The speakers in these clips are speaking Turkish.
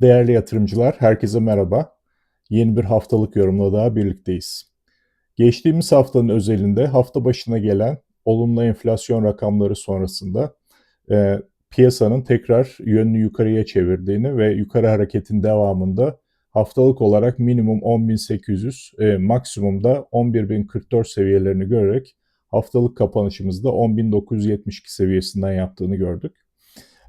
Değerli yatırımcılar, herkese merhaba. Yeni bir haftalık yorumla daha birlikteyiz. Geçtiğimiz haftanın özelinde hafta başına gelen olumlu enflasyon rakamları sonrasında e, piyasanın tekrar yönünü yukarıya çevirdiğini ve yukarı hareketin devamında haftalık olarak minimum 10.800, e, maksimumda 11.044 seviyelerini görerek haftalık kapanışımızda 10.972 seviyesinden yaptığını gördük.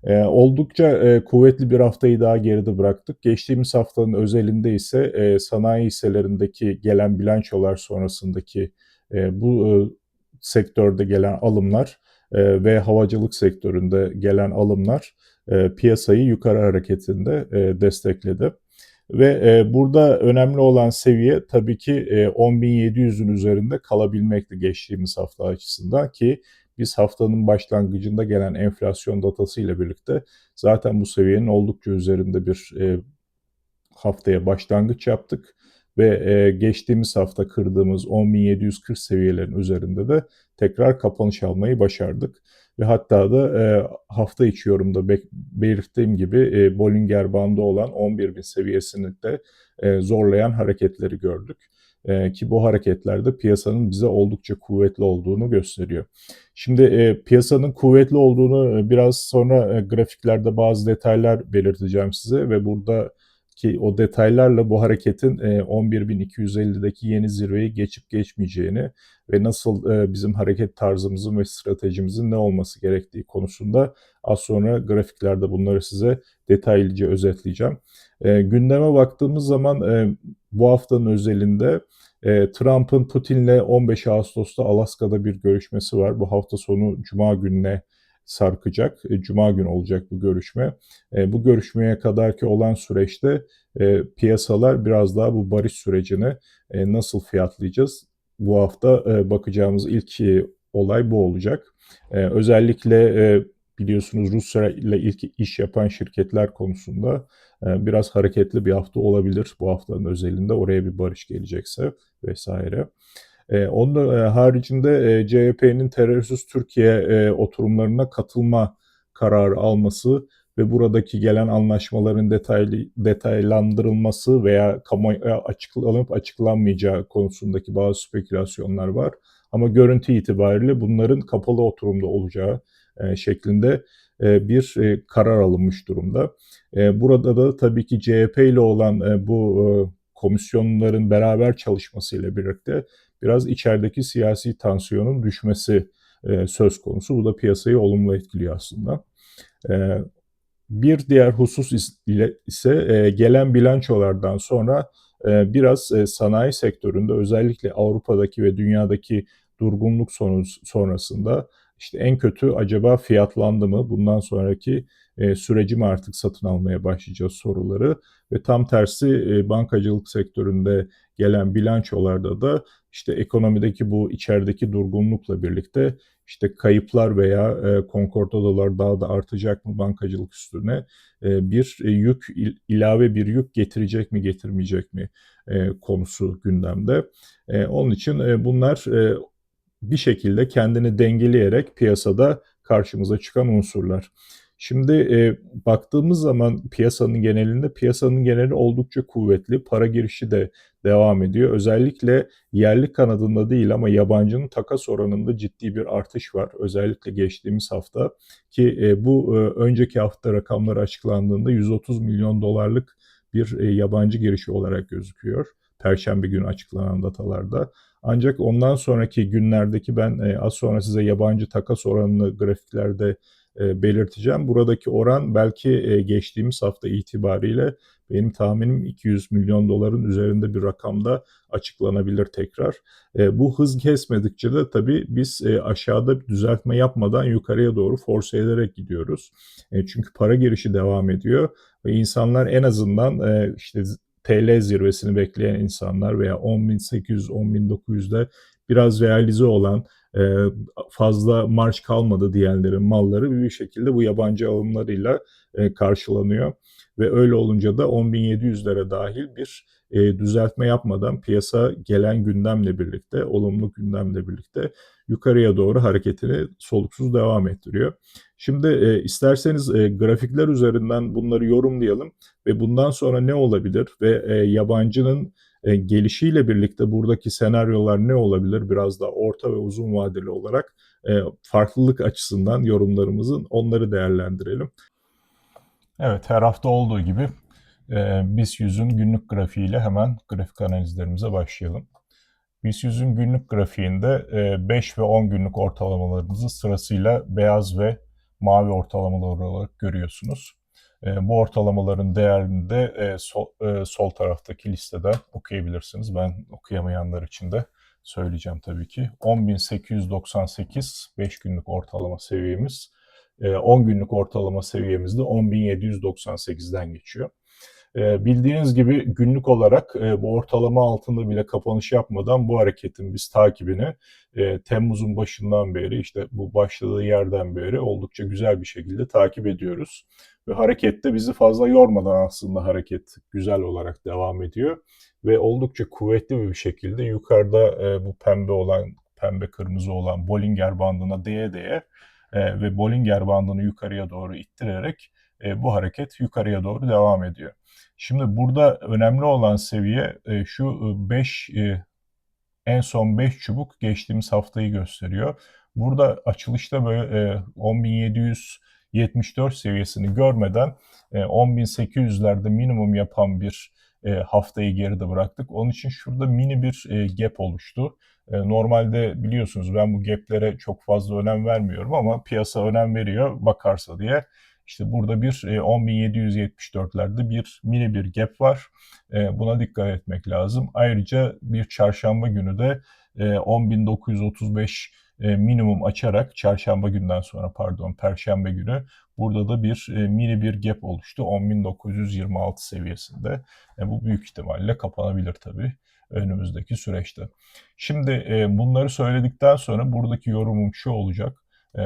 E, oldukça e, kuvvetli bir haftayı daha geride bıraktık. Geçtiğimiz haftanın özelinde ise e, sanayi hisselerindeki gelen bilançolar sonrasındaki e, bu e, sektörde gelen alımlar e, ve havacılık sektöründe gelen alımlar e, piyasayı yukarı hareketinde e, destekledi. Ve e, burada önemli olan seviye tabii ki e, 10.700'ün üzerinde kalabilmekti geçtiğimiz hafta açısından ki biz haftanın başlangıcında gelen enflasyon datası ile birlikte zaten bu seviyenin oldukça üzerinde bir e, haftaya başlangıç yaptık ve e, geçtiğimiz hafta kırdığımız 10.740 seviyelerin üzerinde de tekrar kapanış almayı başardık. Ve hatta da e, hafta içi yorumda be- belirttiğim gibi e, Bollinger bandı olan 11.000 seviyesini de e, zorlayan hareketleri gördük. E, ki bu hareketlerde piyasanın bize oldukça kuvvetli olduğunu gösteriyor. Şimdi e, piyasanın kuvvetli olduğunu e, biraz sonra e, grafiklerde bazı detaylar belirteceğim size ve burada ki o detaylarla bu hareketin 11.250'deki yeni zirveyi geçip geçmeyeceğini ve nasıl bizim hareket tarzımızın ve stratejimizin ne olması gerektiği konusunda az sonra grafiklerde bunları size detaylıca özetleyeceğim. Gündeme baktığımız zaman bu haftanın özelinde Trump'ın Putin'le 15 Ağustos'ta Alaska'da bir görüşmesi var. Bu hafta sonu Cuma gününe sarkacak. E, Cuma günü olacak bu görüşme. E, bu görüşmeye kadarki olan süreçte e, piyasalar biraz daha bu barış sürecini nasıl fiyatlayacağız? Bu hafta bakacağımız ilk olay bu olacak. Özellikle biliyorsunuz Rusya ile ilk iş yapan şirketler konusunda biraz hareketli bir hafta olabilir bu haftanın özelinde oraya bir barış gelecekse vesaire. E, onun e, haricinde e, CHP'nin terörsüz Türkiye e, oturumlarına katılma kararı alması ve buradaki gelen anlaşmaların detaylı detaylandırılması veya kamuoya açıklanıp açıklanmayacağı konusundaki bazı spekülasyonlar var. Ama görüntü itibariyle bunların kapalı oturumda olacağı e, şeklinde e, bir e, karar alınmış durumda. E, burada da tabii ki CHP ile olan e, bu e, komisyonların beraber çalışmasıyla birlikte biraz içerideki siyasi tansiyonun düşmesi e, söz konusu. Bu da piyasayı olumlu etkiliyor aslında. E, bir diğer husus ise e, gelen bilançolardan sonra e, biraz e, sanayi sektöründe özellikle Avrupa'daki ve dünyadaki durgunluk sonrasında işte en kötü acaba fiyatlandı mı? Bundan sonraki e, süreci mi artık satın almaya başlayacağız soruları ve tam tersi e, bankacılık sektöründe gelen bilançolarda da işte ekonomideki bu içerideki durgunlukla birlikte işte kayıplar veya e, konkordadolar daha da artacak mı bankacılık üstüne e, bir e, yük ilave bir yük getirecek mi getirmeyecek mi e, konusu gündemde. E, onun için e, bunlar e, bir şekilde kendini dengeleyerek piyasada karşımıza çıkan unsurlar. Şimdi e, baktığımız zaman piyasanın genelinde piyasanın geneli oldukça kuvvetli. Para girişi de devam ediyor. Özellikle yerli kanadında değil ama yabancının takas oranında ciddi bir artış var. Özellikle geçtiğimiz hafta ki e, bu e, önceki hafta rakamları açıklandığında 130 milyon dolarlık bir e, yabancı girişi olarak gözüküyor. Perşembe günü açıklanan datalarda. Ancak ondan sonraki günlerdeki ben e, az sonra size yabancı takas oranını grafiklerde e, belirteceğim. Buradaki oran belki e, geçtiğimiz hafta itibariyle benim tahminim 200 milyon doların üzerinde bir rakamda açıklanabilir tekrar. E, bu hız kesmedikçe de tabii biz e, aşağıda düzeltme yapmadan yukarıya doğru force ederek gidiyoruz. E, çünkü para girişi devam ediyor ve insanlar en azından e, işte TL zirvesini bekleyen insanlar veya 10.800, 10.900'de biraz realize olan fazla marş kalmadı diyenlerin malları bir şekilde bu yabancı alımlarıyla karşılanıyor. Ve öyle olunca da 10.700'lere dahil bir e, düzeltme yapmadan piyasa gelen gündemle birlikte, olumlu gündemle birlikte yukarıya doğru hareketini soluksuz devam ettiriyor. Şimdi e, isterseniz e, grafikler üzerinden bunları yorumlayalım ve bundan sonra ne olabilir ve e, yabancının e, gelişiyle birlikte buradaki senaryolar ne olabilir biraz daha orta ve uzun vadeli olarak e, farklılık açısından yorumlarımızın onları değerlendirelim. Evet her hafta olduğu gibi e, BIST 100'ün günlük grafiğiyle hemen grafik analizlerimize başlayalım. BIST 100'ün günlük grafiğinde e, 5 ve 10 günlük ortalamalarımızı sırasıyla beyaz ve mavi ortalamalar olarak görüyorsunuz. E, bu ortalamaların değerini de e, sol, e, sol taraftaki listeden okuyabilirsiniz. Ben okuyamayanlar için de söyleyeceğim tabii ki. 10.898 5 günlük ortalama seviyemiz. 10 günlük ortalama seviyemiz de 10.798'den geçiyor. Bildiğiniz gibi günlük olarak bu ortalama altında bile kapanış yapmadan bu hareketin biz takibini Temmuz'un başından beri işte bu başladığı yerden beri oldukça güzel bir şekilde takip ediyoruz. Ve harekette bizi fazla yormadan aslında hareket güzel olarak devam ediyor. Ve oldukça kuvvetli bir şekilde yukarıda bu pembe olan, pembe kırmızı olan Bollinger bandına değe değe ve Bollinger bandını yukarıya doğru ittirerek bu hareket yukarıya doğru devam ediyor. Şimdi burada önemli olan seviye şu 5 en son 5 çubuk geçtiğimiz haftayı gösteriyor. Burada açılışta böyle 10.774 seviyesini görmeden 10.800'lerde minimum yapan bir haftayı geride bıraktık. Onun için şurada mini bir gap oluştu. Normalde biliyorsunuz ben bu gaplere çok fazla önem vermiyorum ama piyasa önem veriyor bakarsa diye. İşte burada bir 10.774'lerde bir mini bir gap var. Buna dikkat etmek lazım. Ayrıca bir çarşamba günü de 10.935 minimum açarak çarşamba günden sonra pardon perşembe günü burada da bir mini bir gap oluştu 10.926 seviyesinde. Bu büyük ihtimalle kapanabilir tabii önümüzdeki süreçte. Şimdi bunları söyledikten sonra buradaki yorumum şu olacak.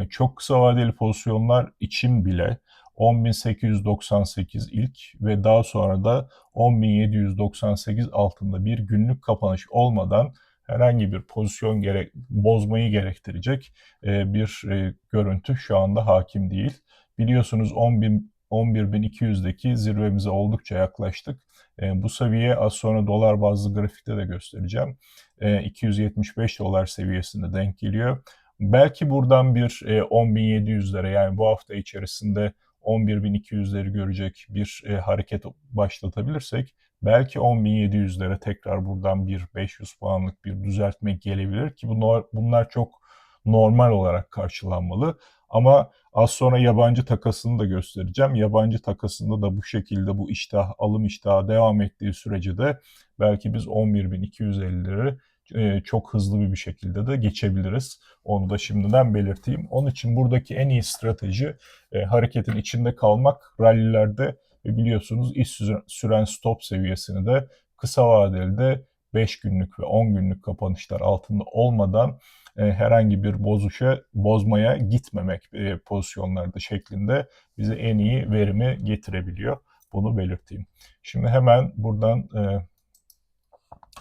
Çok kısa vadeli pozisyonlar için bile 10.898 ilk ve daha sonra da 10.798 altında bir günlük kapanış olmadan herhangi bir pozisyon gerek, bozmayı gerektirecek e, bir e, görüntü şu anda hakim değil. Biliyorsunuz 10.000 11.200'deki zirvemize oldukça yaklaştık. E, bu seviye az sonra dolar bazlı grafikte de göstereceğim. E, 275 dolar seviyesinde denk geliyor. Belki buradan bir e, 10.700'lere yani bu hafta içerisinde 11.200'leri görecek bir e, hareket başlatabilirsek belki 10.700'lere tekrar buradan bir 500 puanlık bir düzeltme gelebilir ki bunlar, bunlar çok normal olarak karşılanmalı. Ama az sonra yabancı takasını da göstereceğim. Yabancı takasında da bu şekilde bu iştah, alım iştahı devam ettiği sürece de belki biz 11.250'leri e, çok hızlı bir şekilde de geçebiliriz. Onu da şimdiden belirteyim. Onun için buradaki en iyi strateji e, hareketin içinde kalmak. Rallilerde ve biliyorsunuz iş süren stop seviyesini de kısa vadeli de 5 günlük ve 10 günlük kapanışlar altında olmadan e, herhangi bir bozuşa, bozmaya gitmemek e, pozisyonlarda şeklinde bize en iyi verimi getirebiliyor. Bunu belirteyim. Şimdi hemen buradan e,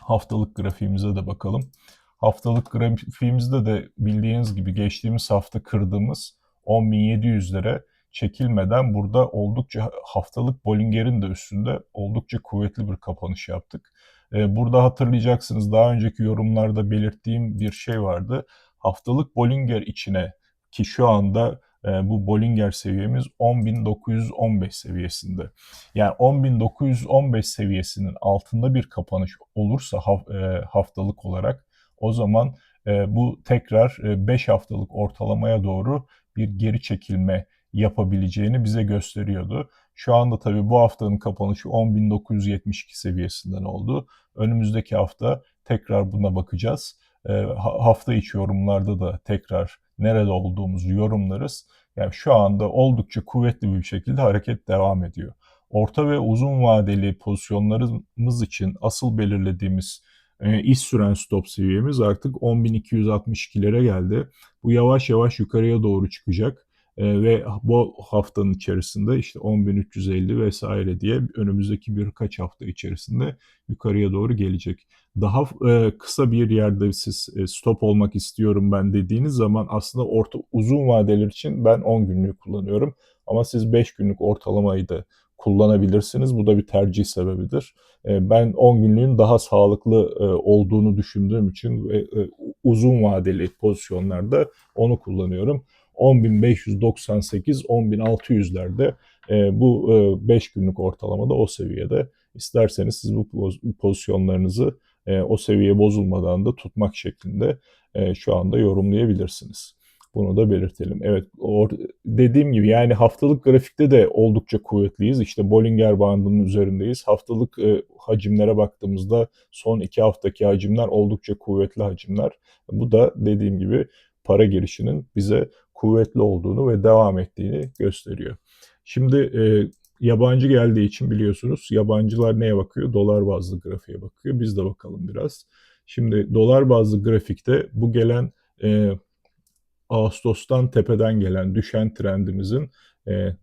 haftalık grafiğimize de bakalım. Haftalık grafiğimizde de bildiğiniz gibi geçtiğimiz hafta kırdığımız 10.700'lere çekilmeden burada oldukça haftalık Bollinger'in de üstünde oldukça kuvvetli bir kapanış yaptık. Ee, burada hatırlayacaksınız daha önceki yorumlarda belirttiğim bir şey vardı. Haftalık Bollinger içine ki şu anda bu Bollinger seviyemiz 10.915 seviyesinde. Yani 10.915 seviyesinin altında bir kapanış olursa e, haftalık olarak o zaman e, bu tekrar 5 haftalık ortalamaya doğru bir geri çekilme yapabileceğini bize gösteriyordu. Şu anda tabii bu haftanın kapanışı 10.972 seviyesinden oldu. Önümüzdeki hafta tekrar buna bakacağız. E, hafta içi yorumlarda da tekrar nerede olduğumuzu yorumlarız. Yani şu anda oldukça kuvvetli bir şekilde hareket devam ediyor. Orta ve uzun vadeli pozisyonlarımız için asıl belirlediğimiz e, iş süren stop seviyemiz artık 10.262'lere geldi. Bu yavaş yavaş yukarıya doğru çıkacak. E, ve bu haftanın içerisinde işte 10.350 vesaire diye önümüzdeki birkaç hafta içerisinde yukarıya doğru gelecek. Daha e, kısa bir yerde siz e, stop olmak istiyorum ben dediğiniz zaman aslında orta uzun vadeler için ben 10 günlük kullanıyorum. Ama siz 5 günlük ortalamayı da kullanabilirsiniz. Bu da bir tercih sebebidir. Ben 10 günlüğün daha sağlıklı olduğunu düşündüğüm için ve uzun vadeli pozisyonlarda onu kullanıyorum. 10.598, 10.600'lerde bu 5 günlük ortalamada o seviyede. İsterseniz siz bu pozisyonlarınızı o seviye bozulmadan da tutmak şeklinde şu anda yorumlayabilirsiniz. Bunu da belirtelim. Evet dediğim gibi yani haftalık grafikte de oldukça kuvvetliyiz. İşte Bollinger bandının üzerindeyiz. Haftalık e, hacimlere baktığımızda son iki haftaki hacimler oldukça kuvvetli hacimler. Bu da dediğim gibi para girişinin bize kuvvetli olduğunu ve devam ettiğini gösteriyor. Şimdi e, yabancı geldiği için biliyorsunuz yabancılar neye bakıyor? Dolar bazlı grafiğe bakıyor. Biz de bakalım biraz. Şimdi dolar bazlı grafikte bu gelen e, Ağustos'tan tepeden gelen düşen trendimizin e,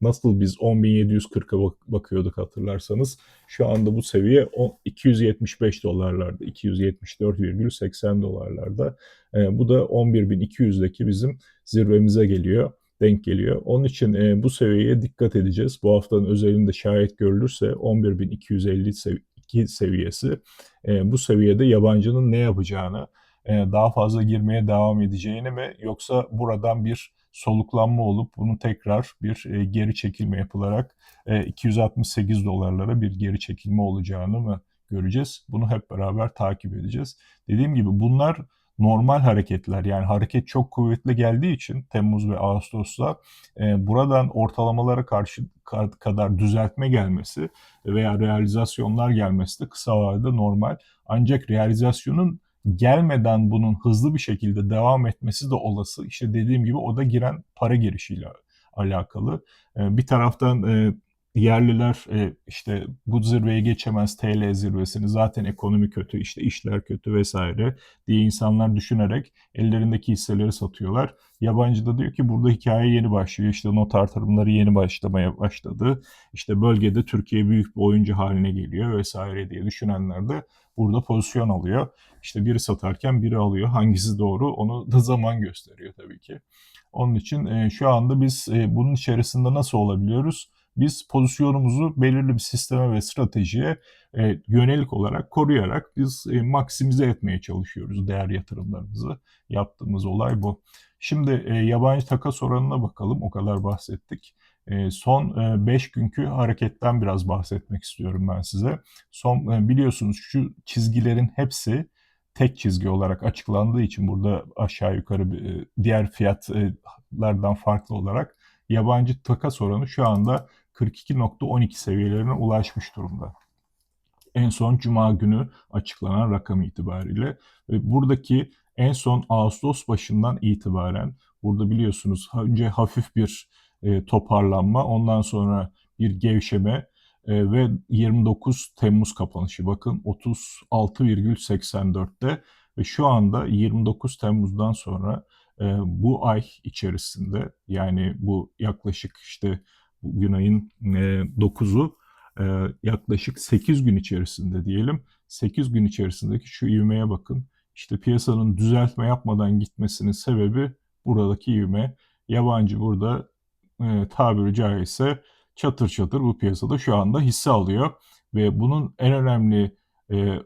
nasıl biz 10.740'a bak- bakıyorduk hatırlarsanız şu anda bu seviye 275 dolarlarda 274,80 dolarlarda e, bu da 11.200'deki bizim zirvemize geliyor denk geliyor. Onun için e, bu seviyeye dikkat edeceğiz. Bu haftanın özelinde şayet görülürse 11.252 sev seviyesi e, bu seviyede yabancının ne yapacağını e, daha fazla girmeye devam edeceğini mi yoksa buradan bir soluklanma olup bunu tekrar bir e, geri çekilme yapılarak 268 e, dolarlara bir geri çekilme olacağını mı göreceğiz? Bunu hep beraber takip edeceğiz. Dediğim gibi bunlar normal hareketler yani hareket çok kuvvetli geldiği için Temmuz ve Ağustos'ta e, buradan ortalamalara karşı kadar düzeltme gelmesi veya realizasyonlar gelmesi de kısa vadede normal. Ancak realizasyonun gelmeden bunun hızlı bir şekilde devam etmesi de olası. İşte dediğim gibi o da giren para girişiyle alakalı. Ee, bir taraftan e, yerliler e, işte bu zirveyi geçemez TL zirvesini zaten ekonomi kötü işte işler kötü vesaire diye insanlar düşünerek ellerindeki hisseleri satıyorlar. Yabancı da diyor ki burada hikaye yeni başlıyor işte not artırımları yeni başlamaya başladı işte bölgede Türkiye büyük bir oyuncu haline geliyor vesaire diye düşünenler de burada pozisyon alıyor. İşte biri satarken biri alıyor. Hangisi doğru onu da zaman gösteriyor tabii ki. Onun için e, şu anda biz e, bunun içerisinde nasıl olabiliyoruz? Biz pozisyonumuzu belirli bir sisteme ve stratejiye e, yönelik olarak koruyarak biz e, maksimize etmeye çalışıyoruz değer yatırımlarımızı. Yaptığımız olay bu. Şimdi e, yabancı takas oranına bakalım. O kadar bahsettik. E, son 5 e, günkü hareketten biraz bahsetmek istiyorum ben size. Son e, biliyorsunuz şu çizgilerin hepsi tek çizgi olarak açıklandığı için burada aşağı yukarı diğer fiyatlardan farklı olarak yabancı takas oranı şu anda 42.12 seviyelerine ulaşmış durumda. En son cuma günü açıklanan rakam itibariyle ve buradaki en son Ağustos başından itibaren burada biliyorsunuz önce hafif bir e, toparlanma ondan sonra bir gevşeme e, ve 29 Temmuz kapanışı bakın 36,84'te ve şu anda 29 Temmuz'dan sonra e, bu ay içerisinde yani bu yaklaşık işte bugün ayın e, 9'u e, yaklaşık 8 gün içerisinde diyelim 8 gün içerisindeki şu ivmeye bakın. İşte piyasanın düzeltme yapmadan gitmesinin sebebi buradaki ivme. Yabancı burada e, tabiri caizse çatır çatır bu piyasada şu anda hisse alıyor. Ve bunun en önemli e,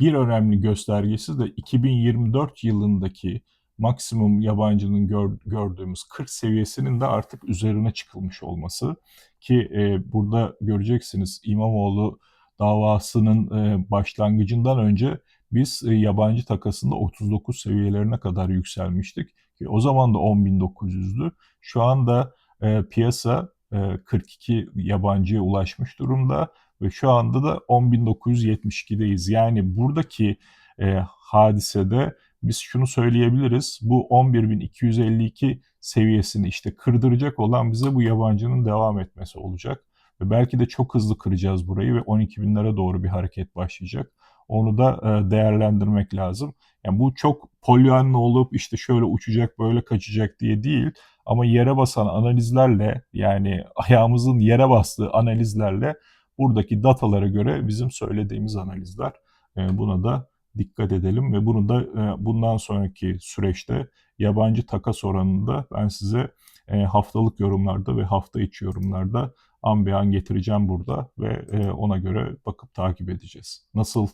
bir önemli göstergesi de 2024 yılındaki maksimum yabancının gör, gördüğümüz 40 seviyesinin de artık üzerine çıkılmış olması ki e, burada göreceksiniz İmamoğlu davasının e, başlangıcından önce biz e, yabancı takasında 39 seviyelerine kadar yükselmiştik ki o zaman da 10.900'dü. Şu anda e, piyasa e, 42 yabancıya ulaşmış durumda ve şu anda da 10.972'deyiz. Yani buradaki e, hadisede biz şunu söyleyebiliriz. Bu 11.252 seviyesini işte kırdıracak olan bize bu yabancının devam etmesi olacak. Ve belki de çok hızlı kıracağız burayı ve 12 binlere doğru bir hareket başlayacak. Onu da e, değerlendirmek lazım. Yani bu çok polyanlı olup işte şöyle uçacak böyle kaçacak diye değil. Ama yere basan analizlerle yani ayağımızın yere bastığı analizlerle buradaki datalara göre bizim söylediğimiz analizler. E, buna da dikkat edelim ve bunu da e, bundan sonraki süreçte yabancı takas oranında ben size e, haftalık yorumlarda ve hafta içi yorumlarda an bir an getireceğim burada ve e, ona göre bakıp takip edeceğiz. Nasıl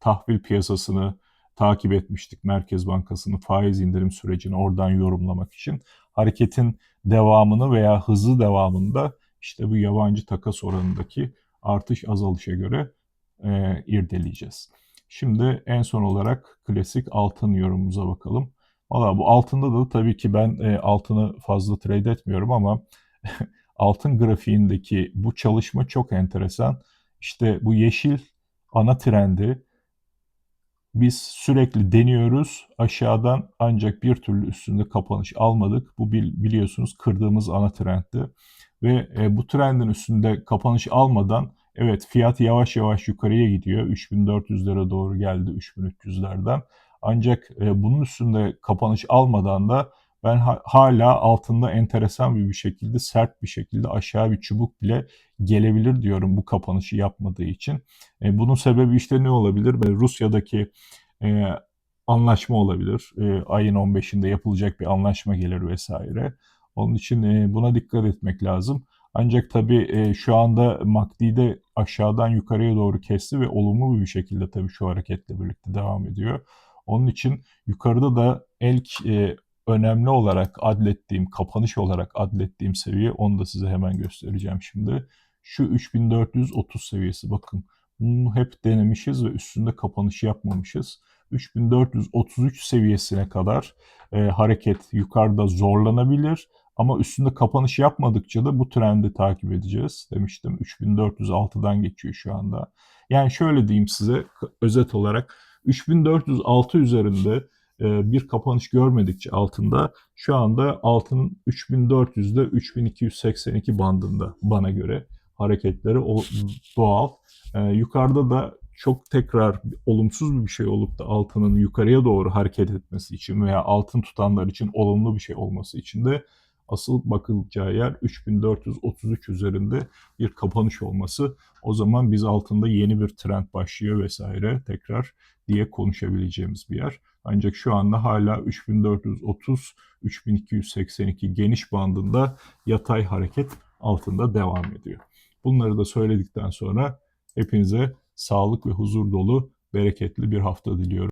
tahvil piyasasını takip etmiştik Merkez Bankası'nın faiz indirim sürecini oradan yorumlamak için. Hareketin devamını veya hızlı devamında işte bu yabancı takas oranındaki artış azalışa göre e, irdeleyeceğiz. Şimdi en son olarak klasik altın yorumumuza bakalım. Valla bu altında da tabii ki ben e, altını fazla trade etmiyorum ama altın grafiğindeki bu çalışma çok enteresan. İşte bu yeşil ana trendi biz sürekli deniyoruz aşağıdan ancak bir türlü üstünde kapanış almadık. Bu biliyorsunuz kırdığımız ana trendti. Ve e, bu trendin üstünde kapanış almadan evet fiyat yavaş yavaş yukarıya gidiyor. 3400'lere doğru geldi 3300'lerden. Ancak e, bunun üstünde kapanış almadan da ben ha- hala altında enteresan bir, bir şekilde sert bir şekilde aşağı bir çubuk bile gelebilir diyorum bu kapanışı yapmadığı için. E, bunun sebebi işte ne olabilir? Ve Rusya'daki e, anlaşma olabilir. E, ayın 15'inde yapılacak bir anlaşma gelir vesaire. Onun için e, buna dikkat etmek lazım. Ancak tabii e, şu anda MACD'de aşağıdan yukarıya doğru kesti ve olumlu bir şekilde tabii şu hareketle birlikte devam ediyor. Onun için yukarıda da ilk e, önemli olarak adlettiğim, kapanış olarak adlettiğim seviye onu da size hemen göstereceğim şimdi. Şu 3430 seviyesi bakın. Bunu hep denemişiz ve üstünde kapanış yapmamışız. 3433 seviyesine kadar e, hareket yukarıda zorlanabilir ama üstünde kapanış yapmadıkça da bu trendi takip edeceğiz demiştim. 3406'dan geçiyor şu anda. Yani şöyle diyeyim size özet olarak 3406 üzerinde e, bir kapanış görmedikçe altında şu anda altının 3400'de 3282 bandında bana göre hareketleri doğal. E, yukarıda da çok tekrar olumsuz bir şey olup da altının yukarıya doğru hareket etmesi için veya altın tutanlar için olumlu bir şey olması için de asıl bakılacağı yer 3433 üzerinde bir kapanış olması. O zaman biz altında yeni bir trend başlıyor vesaire tekrar diye konuşabileceğimiz bir yer. Ancak şu anda hala 3430-3282 geniş bandında yatay hareket altında devam ediyor. Bunları da söyledikten sonra hepinize sağlık ve huzur dolu, bereketli bir hafta diliyorum.